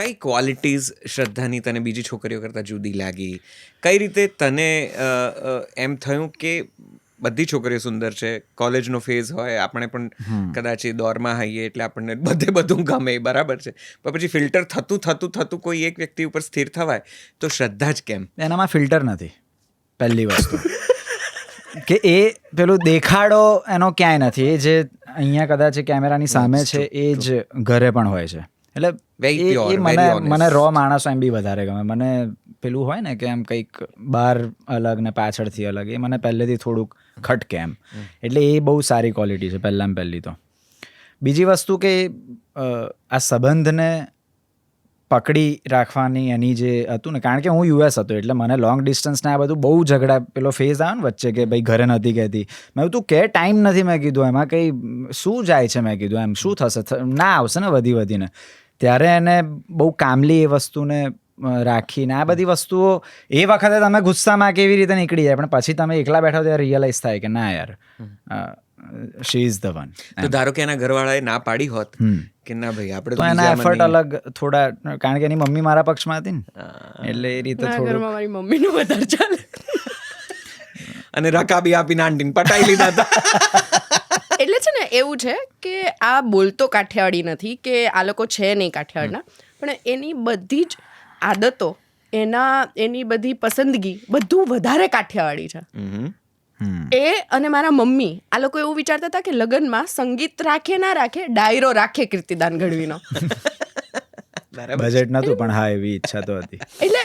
કઈ ક્વોલિટીઝ શ્રદ્ધાની તને બીજી છોકરીઓ કરતાં જુદી લાગી? કઈ રીતે તને એમ થયું કે બધી છોકરીઓ સુંદર છે કોલેજનો ફેઝ હોય આપણે પણ કદાચ એ દોરમાં હઈએ એટલે આપણને બધે બધું ગમે બરાબર છે. પણ પછી ફિલ્ટર થતું થતું થતું કોઈ એક વ્યક્તિ ઉપર સ્થિર થવાય તો શ્રદ્ધા જ કેમ? એનામાં ફિલ્ટર નથી પહેલી વસ્તુ. કે એ પેલું દેખાડો એનો ક્યાંય નથી એ જે અહીંયા કદાચ કેમેરાની સામે છે એ જ ઘરે પણ હોય છે. એટલે મને મને રો માણસો એમ બી વધારે ગમે. મને પેલું હોય ને કે એમ કંઈક બહાર અલગ ને પાછળથી અલગ એ મને પહેલેથી થોડુંક ખટકે એમ. એટલે એ બહુ સારી ક્વોલિટી છે પહેલાં પહેલી તો. બીજી વસ્તુ કે આ સંબંધને પકડી રાખવાની એની જે હતું ને કારણ કે હું યુએસ હતો એટલે મને લોંગ ડિસ્ટન્સ ને આ બધું બહુ ઝઘડા પેલો ફેઝ આવ્યો ને વચ્ચે કે ભાઈ ઘરે નથી કહેતી. મેં તું કે ટાઈમ નથી? મેં કીધું એમાં કંઈ શું જાય છે? મેં કીધું એમ શું થશે? ના આવશે ને વધી વધીને. ત્યારે એને બહુ કામલી એ વસ્તુને રાખીને આ બધી વસ્તુઓ એ વખતે તમે ગુસ્સામાં કેવી રીતે નીકળી જાય? પણ પછી તમે એકલા બેઠો ત્યારે રિયલાઇઝ થાય કે ના યાર શી ઇઝ ધ વન તો ધારો કે એના ઘરવાળાએ ના પાડી હોત કે ના ભાઈ આપણે તો એના એફર્ટ અલગ થોડા કારણ કે એની મમ્મી મારા પક્ષમાં હતી ને. એટલે એ રીતે થોડું ઘરમાં મારી મમ્મીનું વધારે ચાલે. અને રકાબી આપીને આંટીને પટાઈ લીધા હતા. એટલે છે ને એવું છે કે આ બોલતો કાઠિયાવાડી નથી કે આ લોકો છે નહીં કાઠિયાવાડના પણ એની બધી જ આદતો એના એની બધી પસંદગી બધું વધારે કાઠિયાવાડી છે. એ અને મારા મમ્મી આ લોકો એવું વિચારતા હતા કે લગ્નમાં સંગીત રાખે ના રાખે ડાયરો રાખે કીર્તિદાન ગઢવીનો. બજેટ નતું પણ હા એવી ઈચ્છા તો હતી. એટલે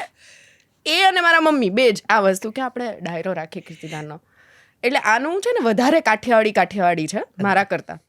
એ અને મારા મમ્મી બે જ આ વસ્તુ કે આપણે ડાયરો રાખીએ કીર્તિદાનનો. એટલે આનું છે ને વધારે કાઠિયાવાડી કાઠિયાવાડી છે મારા કરતાં.